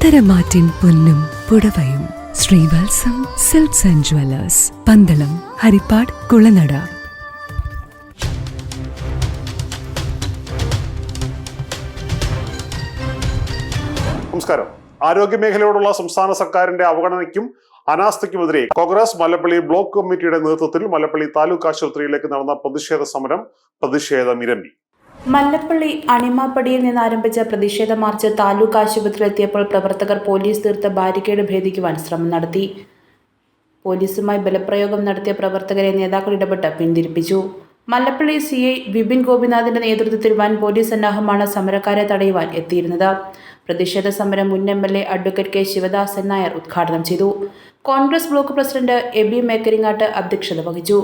പത്തരമാറ്റിൻ പൊന്നും പുടവയും. Sreevalsam silks and jewellers Pandalam Haripad Kulanada. നമസ്കാരം. ആരോഗ്യമേഖലയോടുള്ള സംസ്ഥാന സർക്കാരിന്റെ അവഗണനയ്ക്കും അനാസ്ഥയ്ക്കുമെതിരെ കോൺഗ്രസ് മലപ്പള്ളി ബ്ലോക്ക് കമ്മിറ്റിയുടെ നേതൃത്വത്തിൽ മലപ്പള്ളി താലൂക്ക് ആശുപത്രിയിലേക്ക് നടന്ന പ്രതിഷേധ സമരം പ്രതിഷേധം ഇരമ്പി മല്ലപ്പള്ളി അണിമാപ്പടിയിൽ നിന്ന് ആരംഭിച്ച പ്രതിഷേധ മാർച്ച് താലൂക്ക് ആശുപത്രിയിലെത്തിയപ്പോൾ പ്രവർത്തകർ പോലീസ് തീർത്ത ബാരിക്കേഡ് ഭേദിക്കുവാൻ ശ്രമം നടത്തി. പോലീസുമായി ബലപ്രയോഗം നടത്തിയ പ്രവർത്തകരെ നേതാക്കൾ ഇടപെട്ട് പിന്തിരിപ്പിച്ചു. മല്ലപ്പള്ളി സി ഐ വിപിൻ ഗോപിനാഥിന്റെ നേതൃത്വത്തിൽ വൻ പോലീസ് സന്നാഹമാണ് സമരക്കാരെ തടയുവാൻ എത്തിയിരുന്നത്. പ്രതിഷേധ സമരം മുൻ M L A advocate K Sivadasan Nair ഉദ്ഘാടനം ചെയ്തു. Congress block president AB Mekkaringattu അധ്യക്ഷത വഹിച്ചു.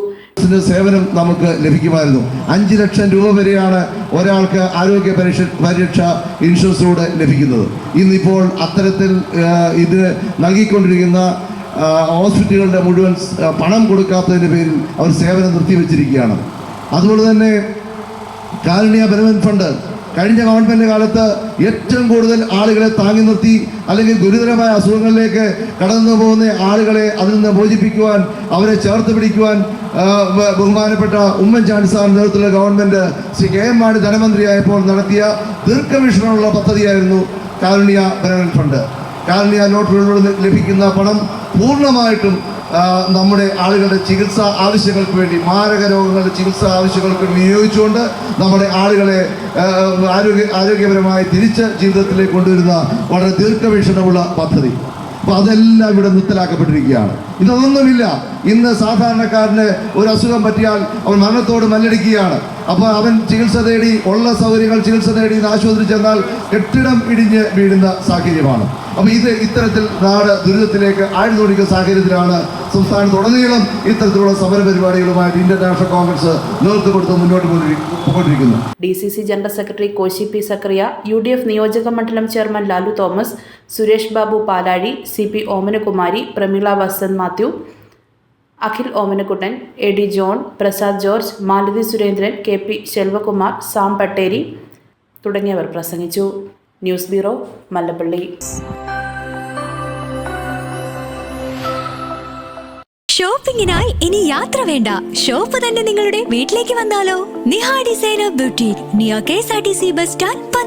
സേവനം നമുക്ക് ലഭിക്കുമായിരുന്നു. അഞ്ച് ലക്ഷം രൂപ വരെയാണ് ഒരാൾക്ക് ആരോഗ്യ പരിഷ പരിരക്ഷ ഇൻഷുറൻസിലൂടെ ലഭിക്കുന്നത്. ഇന്നിപ്പോൾ അത്തരത്തിൽ ഇത് നൽകിക്കൊണ്ടിരിക്കുന്ന ഹോസ്പിറ്റലുകളുടെ മുഴുവൻ പണം കൊടുക്കാത്തതിന്റെ പേരിൽ അവർ സേവനം നിർത്തിവെച്ചിരിക്കുകയാണ്. അതുപോലെ തന്നെ കാരുണ്യ ബെനവൻ ഫണ്ട് കഴിഞ്ഞ ഗവൺമെന്റ് കാലത്ത് ഏറ്റവും കൂടുതൽ ആളുകളെ താങ്ങി നിർത്തി അല്ലെങ്കിൽ ഗുരുതരമായ അസുഖങ്ങളിലേക്ക് കടന്നു പോകുന്ന ആളുകളെ അതിൽ നിന്ന് മോചിപ്പിക്കുവാൻ അവരെ ചേർത്ത് പിടിക്കുവാൻ ബഹുമാനപ്പെട്ട ഉമ്മൻചാണ്ടി സാർ നേതൃത്വത്തിലുള്ള government Shri K M Mani ധനമന്ത്രിയായപ്പോൾ നടത്തിയ ദീർഘവീക്ഷണമുള്ള പദ്ധതിയായിരുന്നു കാരുണ്യ ബെനവൻ ഫണ്ട്. കാരുണ്യ നോട്ടുകളിലൂടെ ലഭിക്കുന്ന പണം പൂർണമായിട്ടും നമ്മുടെ ആളുകളുടെ ചികിത്സാ ആവശ്യങ്ങൾക്ക് വേണ്ടി മാരക രോഗങ്ങളുടെ ചികിത്സാ ആവശ്യങ്ങൾക്ക് വേണ്ടി വിനിയോഗിച്ചുകൊണ്ട് നമ്മുടെ ആളുകളെ ആരോഗ്യ ആരോഗ്യപരമായി തിരിച്ച് ജീവിതത്തിലേക്ക് കൊണ്ടുവരുന്ന വളരെ ദീർഘവീക്ഷണമുള്ള പദ്ധതി. അപ്പോൾ അതെല്ലാം ഇവിടെ നിർത്തലാക്കപ്പെട്ടിരിക്കുകയാണ് ഇതൊന്നുമില്ല. ഇന്ന് സാധാരണക്കാരന് ഒരു അസുഖം പറ്റിയാൽ അവൻ മരണത്തോട് മല്ലടിക്കുകയാണ്. അപ്പോൾ അവൻ ചികിത്സ തേടി ഉള്ള സൗകര്യങ്ങൾ ചികിത്സ തേടി ആശുപത്രി ചെന്നാൽ കെട്ടിടം ഇടിഞ്ഞ് വീഴുന്ന സാഹചര്യമാണ്. അപ്പോൾ ഇത് ഇത്തരത്തിൽ നാട് ദുരിതത്തിലേക്ക് ആഴ്ന്നോടിക്കുന്ന സാഹചര്യത്തിലാണ് സംസ്ഥാനത്തുടനീളം ഇത്തരത്തിലുള്ള സമര പരിപാടികളുമായിട്ട് ഇന്ത്യൻ നാഷണൽ കോൺഗ്രസ് നേതൃത്വം കൊടുത്ത് മുന്നോട്ട് കൊണ്ടിരി- പോയിക്കൊണ്ടിരിക്കുന്നത് D C C general secretary Koshy P Zachariah U D F നിയോജക മണ്ഡലം chairman Lalu Thomas Suresh Babu Palazhi C P Omanakumari Prameela Vasanth Mathew Akhil Omanakuttan A D John Prasad George Malathi Surendran K P Selvakumar Sam Patteri തുടങ്ങിയവർ പ്രസംഗിച്ചു. News bureau Mallappally. ഷോപ്പിംഗിനായി ഇനി യാത്ര വേണ്ട. Shop തന്നെ നിങ്ങളുടെ വീട്ടിലേക്ക് വന്നാലോ? Niha designer beauty near K R T C bus stand